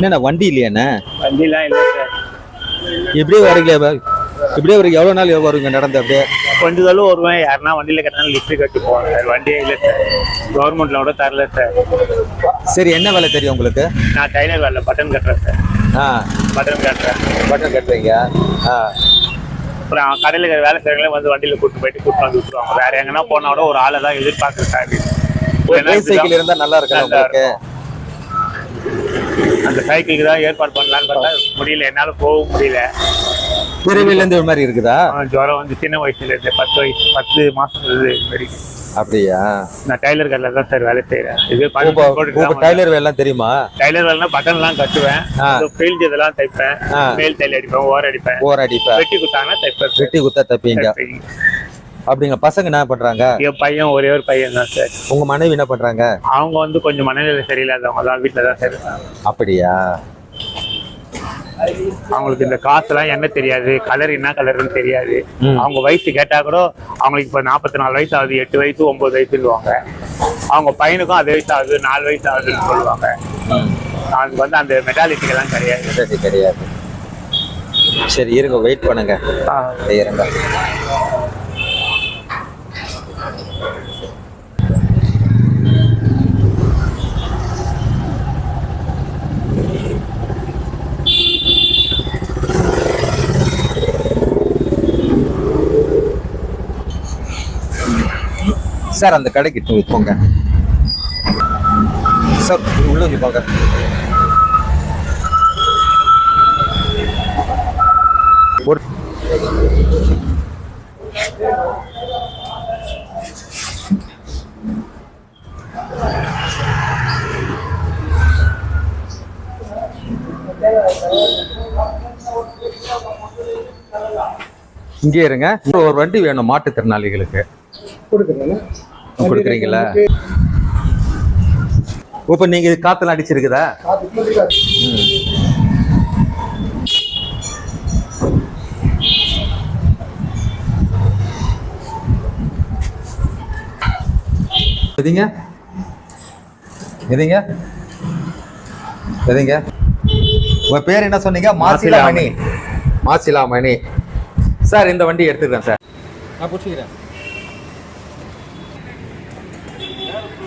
என்னண்ணா வண்டி இல்லையாண்ணே? வண்டிலாம் இல்லை சார். இப்படியே வரீங்களே இப்படியே வரீங்க எவ்வளோ நாள் வருவீங்க நடந்து அப்படியே? கொஞ்ச தூரம் வருவேன் யாருன்னா வண்டியில் கட்டினாலும் லிஃப்ட் கட்டி போவாங்க சார். வண்டியே இல்லை சார். கவர்மெண்ட்ல கூட தரல சார். சரி என்ன வேலை தெரியும் உங்களுக்கு? நான் டைலர் வேலை பட்டன் கட்டுறேன் சார். ஆ. பட்டன் கட்டுறேன். பட்டன் கட்டுறீங்க? ஆ. அப்புறம் கடையில் இருக்கிற வேலை செய்யறவங்களே வந்து வண்டியில் கூட்டு போயிட்டு கூட்டு வந்து விட்டுருவாங்க. வேற எங்கன்னா போனா கூட ஒரு ஆளை தான் எதிர்பார்க்குற சார். ஒரு சைக்கிள் இருந்தா நல்லா உங்களுக்கு? அந்த சைக்கிளுக்கு தான் ஏற்பாடு பண்ணலான்னு பார்த்தா முடியல. என்னால போகவும் முடியல. பிறவில இருந்து ஒரு மாதிரி இருக்குதா? ஜுரம் வந்து சின்ன வயசுல இருந்து பத்து வயசு பத்து மாசம் இது மாதிரி. அப்படியா? நான் டைலர் கடையில் தான் சார் வேலை செய்யறேன் இது டைலர் வேலை தெரியுமா? டைலர் வேலைனா பட்டன்லாம் கட்டுவேன். ஆ. ஃபீல்டு இதெல்லாம் தைப்பேன். மேல் தையல் அடிப்பேன் ஓர அடிப்பேன். ஓர் அடிப்ப வெட்டி கொடுத்தாங்கன்னா தைப்பேன். வெட்டி குத்த தப்பீங்க. அப்படிங்க பசங்க என்ன பண்றாங்க? என் பையன் ஒரே ஒரு பையன் தான் சார். உங்க மனைவி என்ன பண்றாங்க? அவங்க வந்து கொஞ்சம் மனநிலை சரியில்லாதவங்க தான் வீட்டில் தான் சார் இருக்காங்க. அப்படியா? அவங்களுக்கு இந்த காசுலாம் என்ன தெரியாது கலர் என்ன கலர்னு தெரியாது. ம். அவங்க வயசு கேட்டா கூட அவங்களுக்கு இப்போ நாற்பத்தி நாலு வயசு ஆகுது எட்டு வயசு ஒன்பது வயசுன்னுவாங்க. அவங்க பையனுக்கும் அதே வயசு ஆகுது நாலு வயசு ஆகுதுன்னு சொல்லுவாங்க. அதுக்கு வந்து அந்த மெட்டாலிட்டிக்கெல்லாம் கிடையாது. சரி கிடையாது. சரி இருங்க வெயிட் பண்ணுங்க. இருங்க. சார் அந்த கடைக்கு போங்க. சார் உள்ள போங்க ஒரு இங்கே இருங்க. ஒரு வண்டி வேணும் மாற்றுத்திறனாளிகளுக்கு கொடுக்குறீங்களா? இப்போ நீங்க காத்துல அடிச்சிருக்குதா. எதிங்க? எதிங்க? எதிங்க? உங்க பேர் என்ன சொன்னீங்க? மாசிலாமணி. மாசிலாமணி. சார் இந்த வண்டி எடுத்துக்கிறேன் சார். நான் பிடிச்சிக்கிறேன்.